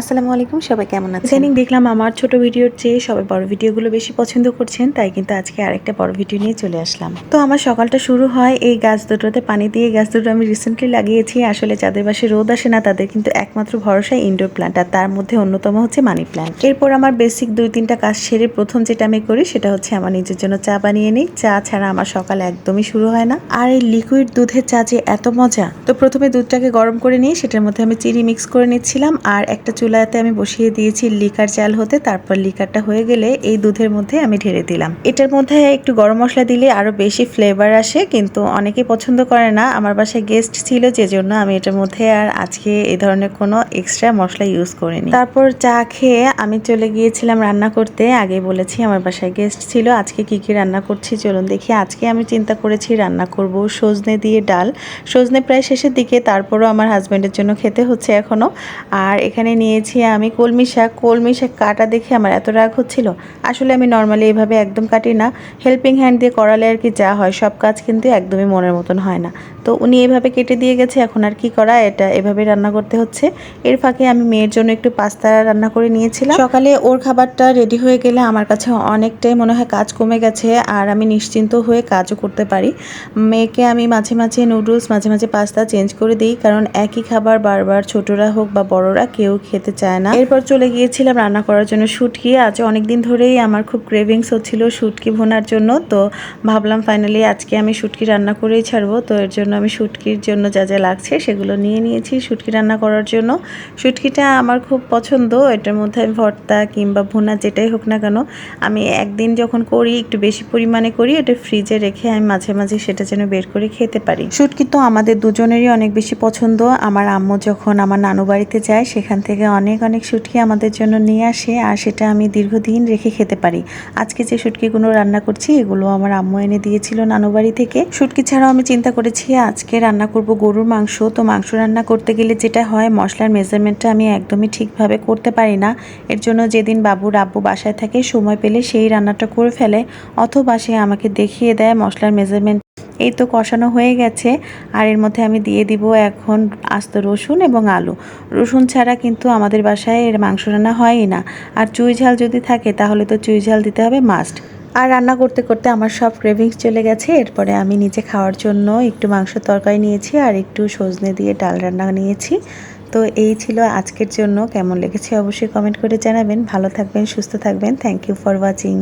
আসসালামু আলাইকুম, সবাই কেমন আছেন? ইদানিং দেখলাম আমার ছোট ভিডিওর চেয়ে সবাই বড় ভিডিওগুলো বেশি পছন্দ করছেন, তাই কিন্তু আজকে আরেকটা বড় ভিডিও নিয়ে চলে আসলাম। তো আমার সকালটা শুরু হয় এই গাছ দুটোতে পানি দিয়ে, গাছ দুটো আমি রিসেন্টলি লাগিয়েছি, আসলে যাদের বাসে রোদ আসে না, তাদের কিন্তু একমাত্র ভরসা ইনডোর প্ল্যান্ট আর তার মধ্যে অন্যতম হচ্ছে মানি প্ল্যান্ট এরপর আমার বেসিক দুই তিনটা কাজ সেরে প্রথম যেটা আমি করি, সেটা হচ্ছে আমার নিজের জন্য চা বানিয়ে নিই। চা ছাড়া আমার সকাল একদমই শুরু হয় না। আর এই লিকুইড দুধের চা যে এত মজা, তো প্রথমে দুধটাকে গরম করে নিয়ে, সেটার মধ্যে আমি চিনি মিক্স করে নিচ্ছিলাম, আর একটা চুলাতে আমি বসিয়ে দিয়েছি লিকার চাল হতে, তারপর লিকারটা হয়ে গেলে এই দুধের মধ্যে আমি ঢেলে দিলাম। এটার মধ্যে একটু গরম মশলা দিলে আরও বেশি ফ্লেভার আসে, কিন্তু অনেকে পছন্দ করে না। আমার বাসায় গেস্ট ছিল যে জন্য আমি এটার মধ্যে আর আজকে এই ধরনের কোনো এক্সট্রা মশলা ইউজ করিনি। তারপর চা খেয়ে আমি চলে গিয়েছিলাম রান্না করতে। আগে বলেছি আমার বাসায় গেস্ট ছিল, আজকে কি কি রান্না করছি চলুন দেখি। আজকে আমি চিন্তা করেছি রান্না করব সজনে দিয়ে ডাল। সজনে প্রায় শেষের দিকে, তারপরও আমার হাজব্যান্ডের জন্য খেতে হচ্ছে এখনও আর এখানে নিয়েছি, আমি কলমি শাক কলমি শাক কাটা দেখে আমার এত রাগ হচ্ছিল। আসলে আমি নর্মালি এভাবে একদম কাটি না। হেল্পিং হ্যান্ড দিয়ে করালে আর কি যা হয়, সব কাজ কিন্তু একদমই মনের মতন হয় না। তো উনি এভাবে কেটে দিয়ে গেছে, এখন আর কি করা, এটা এভাবে রান্না করতে হচ্ছে। এর ফাঁকে আমি মেয়ের জন্য একটু পাস্তা রান্না করে নিয়েছিলাম। সকালে ওর খাবারটা রেডি হয়ে গেলে আমার কাছে অনেকটাই মনে হয় কাজ কমে গেছে, আর আমি নিশ্চিন্ত হয়ে কাজও করতে পারি। মেয়েকে আমি মাঝে মাঝে নুডলস মাঝে মাঝে পাস্তা চেঞ্জ করে দিই, কারণ একই খাবার বারবার ছোটরা হোক বা বড়রা, কেউ খেতে চায় না। এরপর চলে গিয়েছিলাম রান্না করার জন্য শুটকি। আজ অনেকদিন ধরেই আমার খুব ক্রেভিংস হচ্ছিল শুটকি ভোনার জন্য। তো ভাবলাম ফাইনালি আজকে আমি শুটকি রান্না করেই ছাড়বো। তো এর জন্য আমি শুটকির জন্য যা যা লাগছে সেগুলো নিয়ে নিয়েছি শুটকি রান্না করার জন্য। শুটকিটা আমার খুব পছন্দ। এটার মধ্যে আমি ভর্তা কিংবা ভুনা যেটাই হোক না কেন, আমি একদিন যখন করি, একটু বেশি পরিমাণে করি, এটা ফ্রিজে রেখে আমি মাঝে মাঝে সেটা যেন বের করে খেতে পারি। শুটকি তো আমাদের দুজনেরই অনেক বেশি পছন্দ। আমার আম্মু যখন আমার নানু বাড়িতে যায়, সেখান থেকে অনেক অনেক শুটকি আমাদের জন্য নিয়ে আসে আর সেটা আমি দীর্ঘদিন রেখে খেতে পারি। আজকে যে শুটকিগুলো রান্না করছি, এগুলো আমার আম্মু এনে দিয়েছিল নানু বাড়ি থেকে। শুটকি ছাড়াও আমি চিন্তা করেছি, আজকে রান্না করব গরুর মাংস। তো মাংস রান্না করতে গেলে যেটা হয়, মশলার মেজারমেন্টটা আমি একদমই ঠিকভাবে করতে পারি না। এর জন্য যেদিন বাবুর আব্বু বাসায় থাকে, সময় পেলে সেই রান্নাটা করে ফেলে অথবা সে আমাকে দেখিয়ে দেয় মশলার মেজারমেন্ট এই তো কষানো হয়ে গেছে। আর এর মধ্যে আমি দিয়ে দিব এখন আস্ত রসুন এবং আলু। রসুন ছাড়া কিন্তু আমাদের বাসায় এর মাংস রান্না হয়ই না। আর চুই ঝাল যদি থাকে, তাহলে তো চুই ঝাল দিতে হবে মাস্ট আর রান্না করতে করতে আমার সব ক্রেভিংস চলে গেছে। এরপরে আমি নিজে খাওয়ার জন্য একটু মাংস তরকারি নিয়েছি আর একটু সজনে দিয়ে ডাল রান্না নিয়েছি। তো এই ছিল আজকের জন্য। কেমন লেগেছে অবশ্যই কমেন্ট করে জানাবেন। ভালো থাকবেন, সুস্থ থাকবেন। Thank you for watching